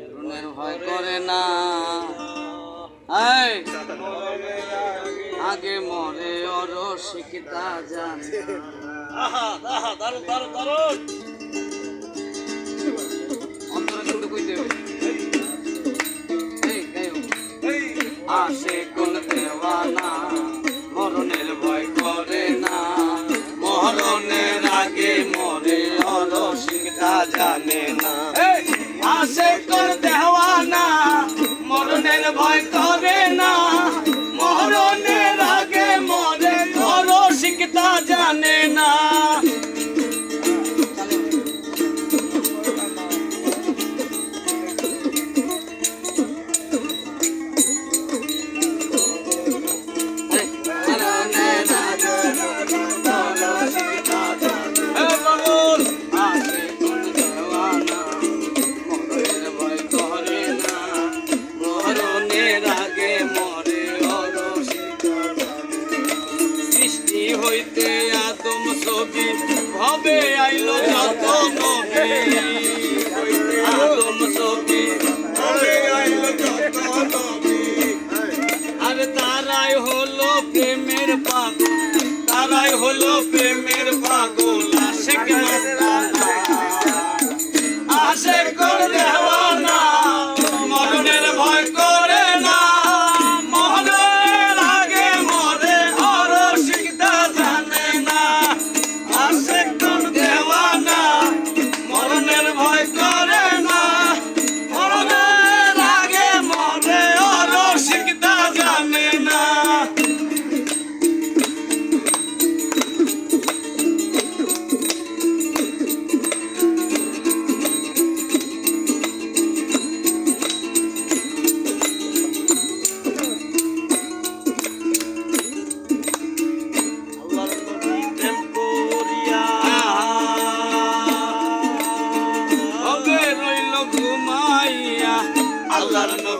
মরণের ভয় করে না। আগে মরে জানে হবে? এই, গাইও। আসে কোন দেওয়ানা। ভয় করে না। মরণের আগে মরে শিখতা জানে আদম আইলো আইলো যত আর তারাই প্রেমের তারাই প্রেমের করে দেওয়ানা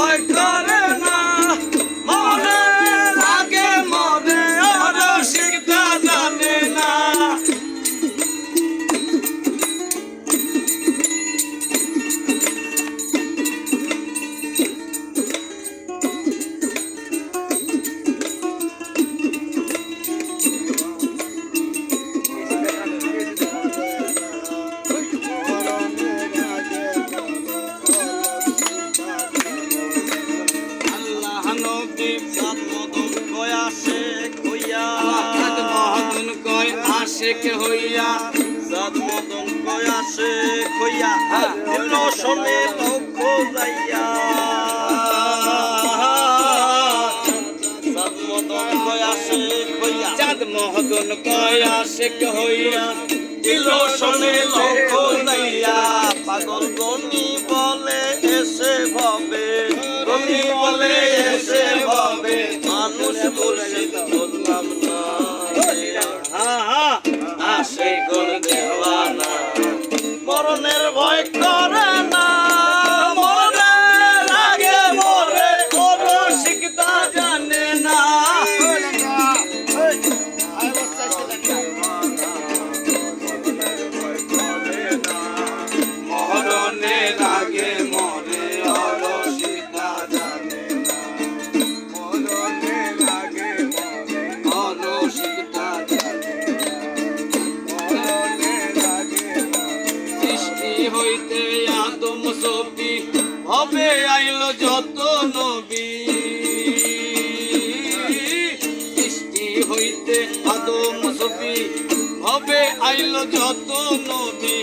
মরণের আশেক হইয়া কয়া শেখ হইয়া হ্যাঁ। দিল শোনে লক্ষ্য যাইয়া কয়া শেখ হইয়া চাঁদ মহাজন কয় আশেক হইয়া দিল শোনে লক্ষ নাইয়া পাগল গনি বলে এসে ভবে গনি বলে এসে ভবে মানুষ মুর্শিদ আশে কোন দেওয়ানা। মরণের ভয় করে হইতে আদম সবি, হবে আইল যত নবী। সৃষ্টি হইতে আদম সবি, হবে আইল যত নবী।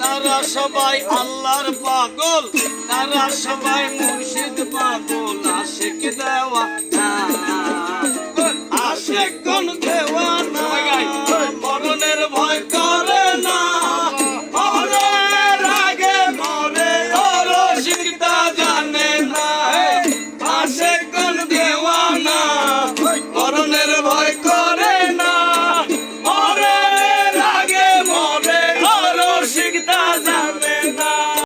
তারা সবাই আল্লাহর পাগল, তারা সবাই মুর্শিদ পাগল।